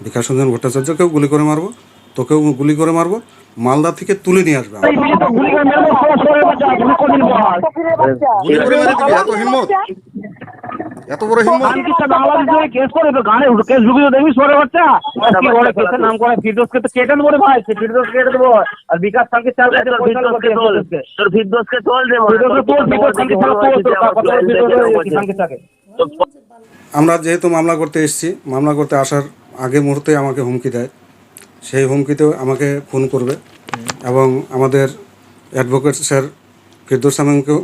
বিকাশ রঞ্জন ভট্টাচার্যকেও গুলি করে মারবো তোকেও গুলি করে মারবো মালদা থেকে তুলে নিয়ে আসবে এত বড় হিম্মত কেস করে তো গানে কেস ঢুকিয়ে তো দেখবি সরে বাচ্চা কি বলে কেসের নাম করে ফিরদোসকে তো কেটে দেবো রে ভাই সে ফিরদোস কেটে দেবো আর বিকাশ সালকে চাল কেটে দেবো ফিরদোসকে তোল তোর ফিরদোসকে তোল দে ফিরদোসকে তোল ফিরদোস সালকে চাল তোল তোর কথা ফিরদোস কিষানকে চাকে আমরা যেহেতু মামলা করতে এসেছি মামলা করতে আসার আগে মুহূর্তে আমাকে হুমকি দেয়। সেই হুমকিতেও আমাকে ফোন করবে এবং আমাদের অ্যাডভোকেট স্যার ফিরদোস সামিমকেও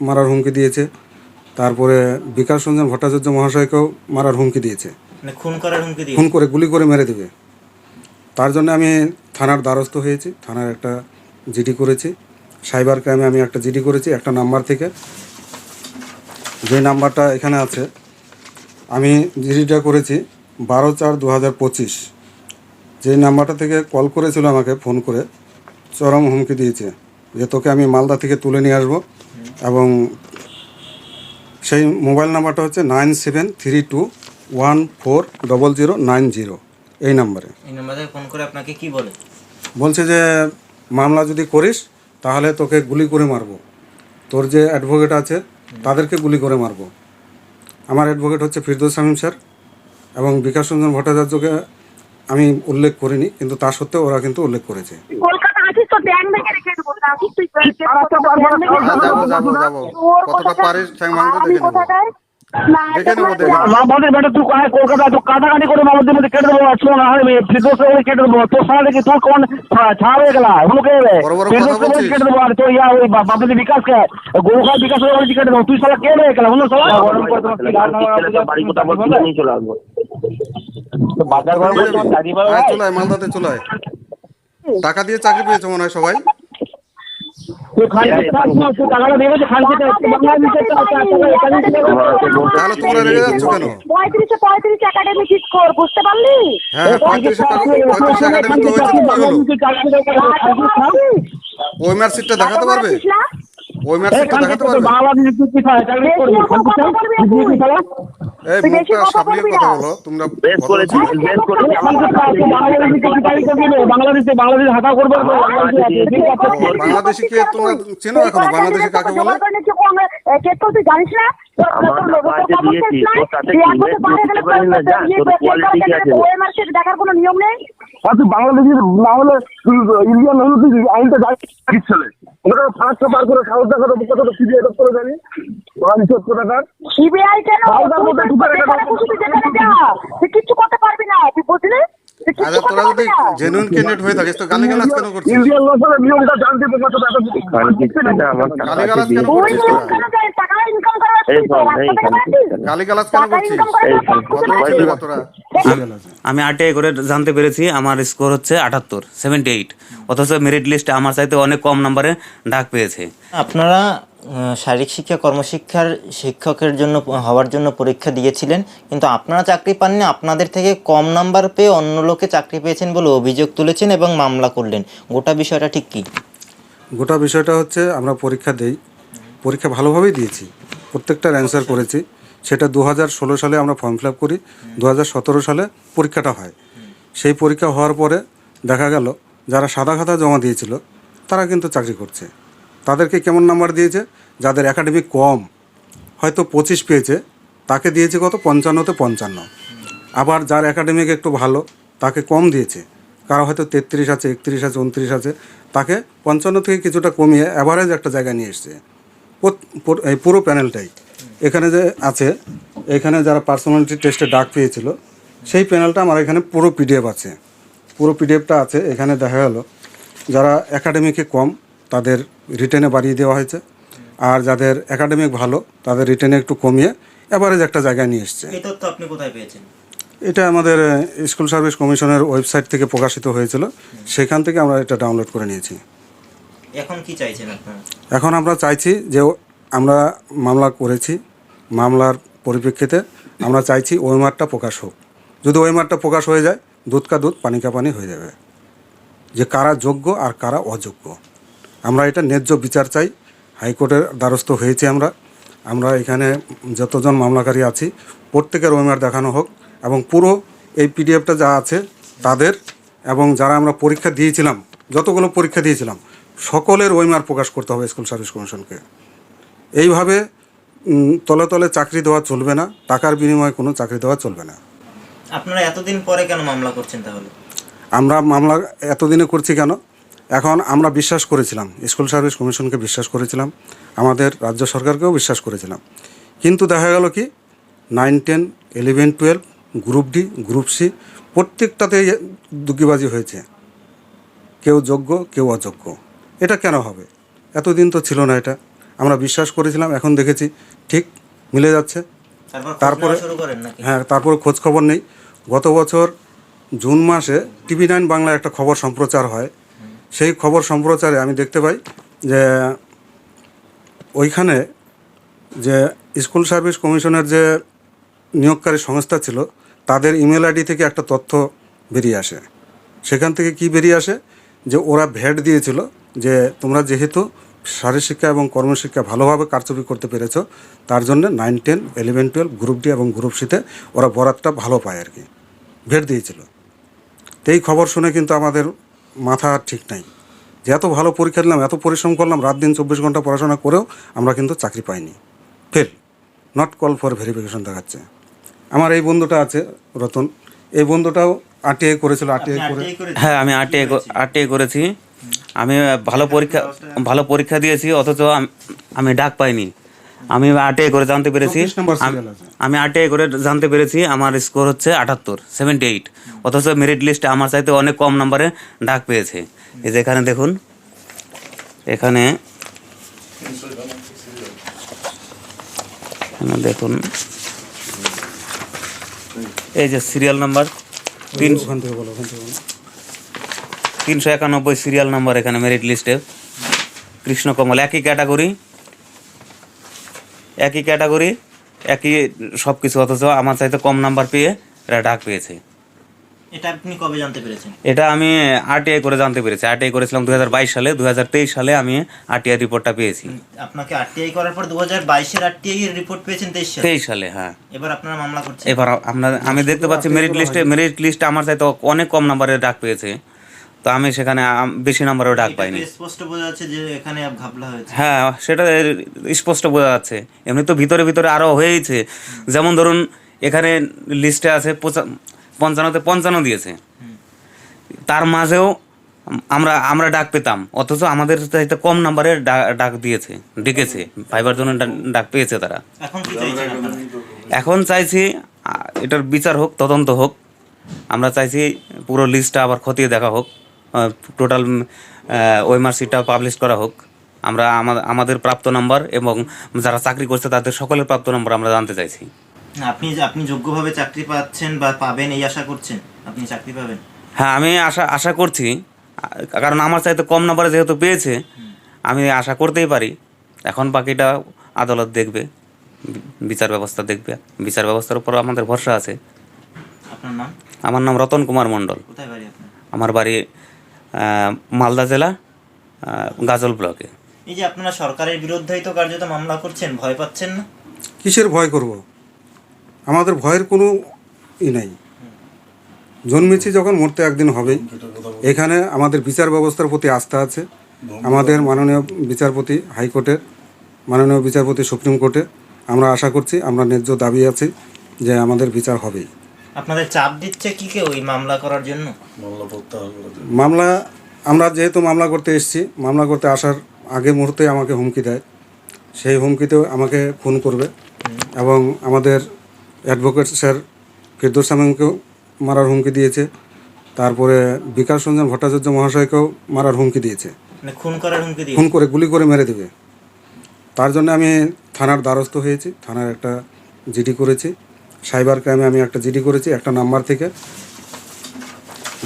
মারার হুমকি দিয়েছে। তারপরে বিকাশ রঞ্জন ভট্টাচার্য মহাশয়কেও মারার হুমকি দিয়েছে। মানে খুন করার হুমকি দিয়ে খুন করে গুলি করে মেরে দেবে। তার জন্য আমি থানার দ্বারস্থ হয়েছি। থানার একটা জিডি করেছি। সাইবার ক্রাইমে আমি একটা জিডি করেছি একটা নাম্বার থেকে। যে নাম্বারটা এখানে আছে আমি জিডিটা করেছি। বারো চার দু হাজার পঁচিশ। যে নাম্বারটা থেকে কল করেছিল আমাকে ফোন করে চরম হুমকি দিয়েছে যে তোকে আমি মালদা থেকে তুলে নিয়ে আসব এবং সেই মোবাইল নাম্বারটা হচ্ছে nine seven three two one four double zero nine zero এই নাম্বারে। এই নাম্বারে ফোন করে আপনাকে কি বলে? বলছে যে মামলা যদি করিস তাহলে তোকে গুলি করে মারবো। তোর যে অ্যাডভোকেট আছে তাদেরকে গুলি করে মারবো। আমার অ্যাডভোকেট হচ্ছে ফিরদৌস শামীম স্যার। এবং বিকাশ রঞ্জন ভট্টাচার্যকে আমি উল্লেখ করিনি কিন্তু তা সত্ত্বেও ওরা কিন্তু উল্লেখ করেছে। কলকাতা আছিস তো ব্যাংক ভেঙে রেখে দেবো আছিস তুই? ব্যাংক পারব না, পারব না, যাব যাব। যাব কতটা পারিস ঠ্যাং ভাঙতে দেখে নেব। দেখে নেব, দেখে না। নেব। মা বলে বেটা তুই কোথায় কলকাতা তুই কাটাকাটি করে মামাদের মধ্যে কেটে দেবো শোন হয় ফিরদোস কেটে দেবো। তোর সারা দেখি তোর কোন ছাড় হয়ে গেল। কেটে দেবো আর তোর ইয়া ওই বাবাদের বিকাশকে। গোলকাল বিকাশ বলে কেটে দেবো তুই সারা কে গেল সারা বাড়ি নিয়ে চলে আসব। বাজার গরম করে দাদি বাবা হ্যাঁ চলে আয়, মালদাতে চলে আয়। টাকা দিয়ে চাকরি পেয়েছে মনে হয় সবাই? তাহলে তোমরা রেগে যাচ্ছ কেন? পঁয়ত্রিশে পঁয়ত্রিশ স্কোর বুঝতে পারলি? হ্যাঁ হ্যাঁ পঁয়ত্রিশ পঁয়ত্রিশ একাডেমি তো হয়েছে কি হলো ওই মার্কশিটটা দেখাতে পারবে? ওই মার্কশিটটা দেখাতে পারবে? বাংলাদেশে কি খায়? চাকরি করবি খানকে এই তুই বেশি মুখটা কথা কথা না। বলো তোমরা বেশ করেছি বেশ করেছি। বাংলাদেশে বাংলাদেশে হাঁটা করবে? বাংলাদেশি কে তোমরা চেনো এখনও? বাংলাদেশি কাকে বলে? জমা করে নিচ্ছে কংগ্রেস। এ, কে তো তুই জানিস না? দেখার কোনো নিয়ম নেই? তুই বাংলাদেশি না হলে ইন্ডিয়ান হলে তুই আইনটা ছেলে? ওটা ফার্স্ট পার করে সাহস দেখা তো কত সিবিআই দপ্তরে জানি? বাংলাদেশের কোথাকার সিবিআই কেন? কিচ্ছু করতে পারবি না। তুই বুঝলি আচ্ছা তোরা যদি জেনুইন ক্যান্ডিডেট হয়ে থাকিস তো কেন করছিস? ইন্ডিয়ান লোকের নিয়মটা জানতে তো কত টাকা দিতে কেন করছিস? টাকা ইনকাম করার এই কেন করছিস? আমি আরটিআই করে জানতে পেরেছি আমার স্কোর হচ্ছে আটাত্তর সেভেন্টি এইট অথচ মেরিট লিস্টে আমার চাইতে অনেক কম নম্বরে ডাক পেয়েছে। আপনারা শারীরিক শিক্ষা, কর্মশিক্ষার শিক্ষকের জন্য, হওয়ার জন্য পরীক্ষা দিয়েছিলেন, কিন্তু আপনারা চাকরি পাননি, আপনাদের থেকে কম নাম্বার পেয়ে অন্য লোকে চাকরি পেয়েছেন বলে অভিযোগ তুলেছেন এবং মামলা করলেন। গোটা বিষয়টা ঠিক কি? গোটা বিষয়টা হচ্ছে আমরা পরীক্ষা দেই, পরীক্ষা ভালোভাবেই দিয়েছি প্রত্যেকটার অ্যান্সার করেছি। সেটা দু হাজার ষোলো সালে আমরা ফর্ম ফিল করি দু হাজার সতেরো সালে পরীক্ষাটা হয়। সেই পরীক্ষা হওয়ার পরে দেখা গেল, যারা সাদা খাতা জমা দিয়েছিল, তারা কিন্তু চাকরি করছে। তাদেরকে কেমন নাম্বার দিয়েছে? যাদের একাডেমিক কম, হয়তো পঁচিশ পেয়েছে, তাকে দিয়েছে কত? পঞ্চান্নতে পঞ্চান্ন। আবার যার একাডেমিক একটু ভালো, তাকে কম দিয়েছে। কারও হয়তো তেত্রিশ আছে, একত্রিশ আছে, উনত্রিশ আছে, তাকে পঞ্চান্ন থেকে কিছুটা কমিয়ে অ্যাভারেজ একটা জায়গায় নিয়ে এসছে। এই পুরো প্যানেলটাই এখানে যে আছে, এখানে যারা পার্সোনালিটি টেস্টে ডাক পেয়েছিল, সেই প্যানেলটা আমার এখানে পুরো পিডিএফ আছে। পুরো পিডিএফটা আছে, এখানে দেখা গেল। যারা একাডেমিকে কম তাদের রিটেনে বাড়িয়ে দেওয়া হয়েছে। আর যাদের একাডেমিক ভালো তাদের রিটেনে একটু কমিয়ে অ্যাভারেজ একটা জায়গায় নিয়ে এসছে। এই তথ্য আপনি কোথায় পেয়েছেন? এটা আমাদের স্কুল সার্ভিস কমিশনের ওয়েবসাইট থেকে প্রকাশিত হয়েছিল। সেখান থেকে আমরা এটা ডাউনলোড করে নিয়েছি। এখন কি চাইছেন আপনারা? এখন আমরা চাইছি যে আমরা মামলা করেছি মামলার পরিপ্রেক্ষিতে আমরা চাইছি ওই ওয়েমারটা প্রকাশ হোক। যদি ওই ওয়েমারটা প্রকাশ হয়ে যায় দুধ কা দুধ পানি কা পানি হয়ে যাবে। যে কারা যোগ্য আর কারা অযোগ্য। আমরা এটা ন্যায্য বিচার চাই। হাইকোর্টের দ্বারস্থ হয়েছি আমরা। আমরা এখানে যতজন মামলাকারী আছি প্রত্যেকের ওয়েমার দেখানো হোক এবং পুরো এই পিডিএফটা যা আছে তাদের এবং যারা আমরা পরীক্ষা দিয়েছিলাম যতগুলো পরীক্ষা দিয়েছিলাম সকলের ওয়েমার প্রকাশ করতে হবে স্কুল সার্ভিস কমিশনকে। এইভাবে তলে তলে চাকরি দেওয়া চলবে না টাকার বিনিময়ে কোনো চাকরি দেওয়া চলবে না। আপনারা এতদিন পরে কেন মামলা করছেন তাহলে? আমরা মামলা এতদিনে করছি কেন? এখন আমরা বিশ্বাস করেছিলাম স্কুল সার্ভিস কমিশনকে বিশ্বাস করেছিলাম আমাদের রাজ্য সরকারকেও বিশ্বাস করেছিলাম। কিন্তু দেখা গেল কি nine ten eleven twelve group D group C প্রত্যেকটাতেই দুঃগিবাজি হয়েছে। কেউ যোগ্য কেউ অযোগ্য। এটা কেন হবে? এতদিন তো ছিল না এটা। আমরা বিশ্বাস করেছিলাম এখন দেখেছি ঠিক মিলে যাচ্ছে। তারপরে হ্যাঁ তারপরে খোঁজ খবর নেই। গত বছর জুন মাসে টিভি নাইন বাংলায় একটা খবর সম্প্রচার হয়। সেই খবর সম্প্রচারে আমি দেখতে পাই যে ওইখানে যে স্কুল সার্ভিস কমিশনের যে নিয়োগকারী সংস্থা ছিল, তাদের ইমেল আইডি থেকে একটা তথ্য বেরিয়ে আসে। সেখান থেকে কি বেরিয়ে আসে? যে ওরা ভ্যাট দিয়েছিল যে তোমরা যেহেতু শারীরশিক্ষা এবং কর্মশিক্ষা ভালোভাবে কারচুপি করতে পেরেছ, তার জন্য nine, ten, eleven, twelve, group D এবং গ্রুপ সিতে ওরা বরাতটা ভালো পায় আর কি। ভেট দিয়েছিল। এই খবর শুনে কিন্তু আমাদের মাথা আর ঠিক নাই। যে এত ভালো পরীক্ষা দিলাম এত পরিশ্রম করলাম রাত দিন চব্বিশ ঘণ্টা পড়াশোনা করেও আমরা কিন্তু চাকরি পাইনি। Fail not call for verification দেখাচ্ছে। আমার এই বন্ধুটা আছে রতন। এই বন্ধুটাও আরটিআই করেছিল আরটিআই করে? হ্যাঁ আমি আরটিআই আরটিআই করেছি। আমি ভালো পরীক্ষা ভালো পরীক্ষা দিয়েছি অথচ আমি ডাক পাইনি। আমি আরটিআই করে জানতে পেরেছি। 24 নম্বর আম- আরটিআই করে জানতে পেরেছি আমার স্কোর হচ্ছে আটাত্তর সেভেন্টি এইট অথচ মেরিট লিস্টে আমার চাইতে অনেক কম নম্বরে ডাক পেয়েছে। এই যে এখানে দেখুন এখানে দেখুন এই যে সিরিয়াল নাম্বার তিনশো একানব্বই সিরিয়াল নাম্বার এখানে মেরিট লিস্টে কৃষ্ণ কৃষ্ণকমল একই ক্যাটাগরি একই ক্যাটাগরি একই সব কিছু অথচ আমার চাইতে কম নাম্বার পেয়ে এরা ডাক পেয়েছে। এটা আপনি কবে জানতে পেরেছেন? এটা আমি আরটিআই করে জানতে পেরেছি। আরটিআই করেছিলাম দু হাজার বাইশ সালে দুহাজার তেইশ সালে আমি আরটিআই রিপোর্টটা পেয়েছি। আপনাকে আরটিআই করার পর দু হাজার বাইশের আরটিআই রিপোর্ট পেয়েছেন তেইশ সালে? তেইশ সালে হ্যাঁ। এবার আপনারা মামলা করছেন। এবার আমরা আমি দেখতে পাচ্ছি মেরিট লিস্টে মেরিট লিস্টে আমার চাইতে অনেক কম নাম্বারের ডাক পেয়েছে। তো আমি সেখানে বেশি নাম্বারেও ডাক পাইনি। স্পষ্ট বোঝা যাচ্ছে যে এখানে ঘাপলা হয়েছে। হ্যাঁ সেটা স্পষ্ট বোঝা যাচ্ছে। এমনি তো ভিতরে ভিতরে আরও হয়েইছে। যেমন ধরুন এখানে লিস্টে আছে পঞ্চান্নতে পঞ্চান্ন দিয়েছে। তার মাঝেও আমরা আমরা ডাক পেতাম। অথচ আমাদের চাইতে কম নাম্বারের ডা- ডাক দিয়েছে ডেকেছে। পাইবার জন্য ডাক পেয়েছে তারা। এখন চাইছি এটার বিচার হোক তদন্ত হোক। আমরা চাইছি পুরো লিস্টটা আবার খতিয়ে দেখা হোক। টোটাল ওই মার্কশিটটা পাবলিশ করা হোক। আমরা আমাদের প্রাপ্ত নাম্বার এবং যারা চাকরি করছে তাদের সকলের প্রাপ্ত নাম্বার আমরা জানতে চাইছি। আপনি আপনি যোগ্যভাবে চাকরি পাচ্ছেন বা পাবেন এই আশা করছেন? আপনি চাকরি পাবেন? হ্যাঁ আমি আশা আশা করছি। কারণ আমার চাইতে কম নাম্বারে যেহেতু পেয়েছে আমি আশা করতেই পারি। এখন বাকিটা আদালত দেখবে বিচার ব্যবস্থা দেখবে। বিচার ব্যবস্থার উপর আমাদের ভরসা আছে। আপনার নাম? আমার নাম রতন কুমার মণ্ডল। কোথায় বাড়ি আপনার? আমার বাড়ি মালদা জেলা গাজল ব্লকে। এই যে আপনারা সরকারের বিরুদ্ধেই তো কার্যত মামলা করছেন ভয় পাচ্ছেন না? কিসের ভয় করব? আমাদের ভয়ের কোনো ই নাই। জন্মেছি যখন মরতে একদিন হবেই এখানে আমাদের বিচার ব্যবস্থার প্রতি আস্থা আছে। আমাদের মাননীয় বিচারপতি হাইকোর্টের মাননীয় বিচারপতি সুপ্রিম কোর্টে আমরা আশা করছি আমরা ন্যায্য দাবি আছি যে আমাদের বিচার হবেই। আপনাদের চাপ দিচ্ছে কি কেউ এই মামলা করার জন্য? মামলা আমরা যেহেতু মামলা করতে এসেছি মামলা করতে আসার আগে মুহূর্তে আমাকে হুমকি দেয়। সেই হুমকিতেও আমাকে ফোন করবে এবং আমাদের অ্যাডভোকেট স্যার সামিমকেও মারার হুমকি দিয়েছে। তারপরে বিকাশ রঞ্জন ভট্টাচার্য মহাশয়কেও মারার হুমকি দিয়েছে। মানে খুন করার হুমকি দিয়ে খুন করে গুলি করে মেরে দেবে। তার জন্য আমি থানার দ্বারস্থ হয়েছি। থানার একটা জিডি করেছি। সাইবার ক্রাইমে আমি একটা জিডি করেছি একটা নাম্বার থেকে।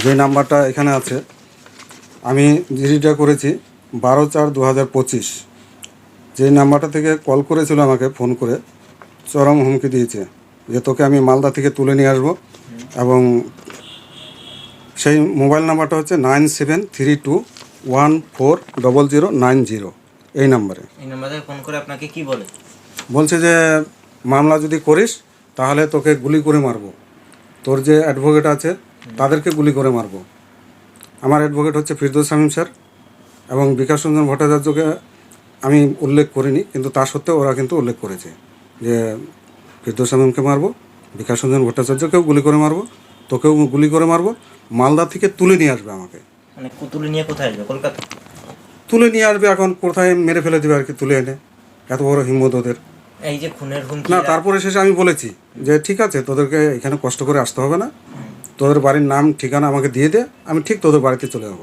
যে নাম্বারটা এখানে আছে আমি জিডিটা করেছি বারো চার দু হাজার পঁচিশ। যে নাম্বারটা থেকে কল করেছিল আমাকে ফোন করে চরম হুমকি দিয়েছে যে তোকে আমি মালদা থেকে তুলে নিয়ে আসব এবং সেই মোবাইল নাম্বারটা হচ্ছে nine seven three two one four double zero nine zero এই নাম্বারে। এই নাম্বারে ফোন করে আপনাকে কি বলে? বলছে যে মামলা যদি করিস তাহলে তোকে গুলি করে মারবো। তোর যে অ্যাডভোকেট আছে তাদেরকে গুলি করে মারবো। আমার অ্যাডভোকেট হচ্ছে ফিরদৌস শামীম স্যার এবং বিকাশ রঞ্জন ভট্টাচার্যকে আমি উল্লেখ করিনি কিন্তু তা সত্ত্বেও ওরা কিন্তু উল্লেখ করেছে যে ফিরদৌস শামীমকে মারবো বিকাশ রঞ্জন ভট্টাচার্যকেও গুলি করে মারবো তোকেও গুলি করে মারবো মালদা থেকে তুলে নিয়ে আসবে আমাকে। মানে কুতুলে নিয়ে কোথায় আসবে? কলকাতা? তুলে নিয়ে আসবে এখন কোথায় মেরে ফেলে দেবে আর কি তুলে এনে। এত বড় হিম্মত ওদের। এই যে খুনের হুমকি না তারপরে শেষে আমি বলেছি যে ঠিক আছে তোদেরকে এখানে কষ্ট করে আসতে হবে না। তোদের বাড়ির নাম ঠিকানা আমাকে দিয়ে দে আমি ঠিক তোদের বাড়িতে চলে যাব।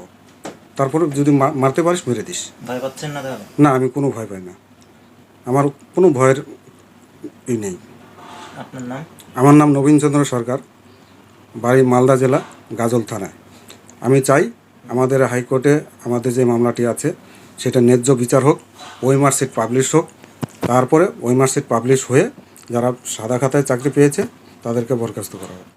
তারপরে যদি মারতে পারিস মেরে দিস। ভয় পাচ্ছেন না তাহলে? না আমি কোনো ভয় পাই না। আমার কোনো ভয়ের ই নেই। আপনার নাম? আমার নাম নবীনচন্দ্র সরকার। বাড়ি মালদা জেলা গাজল থানায়। আমি চাই আমাদের হাইকোর্টে আমাদের যে মামলাটি আছে সেটা ন্যায্য বিচার হোক ওই মার্কশিট পাবলিশ হোক তারপরে ওই মার্কশিট পাবলিশ হয়ে যারা সাদা খাতায় চাকরি পেয়েছে তাদেরকে বরখাস্ত করা হোক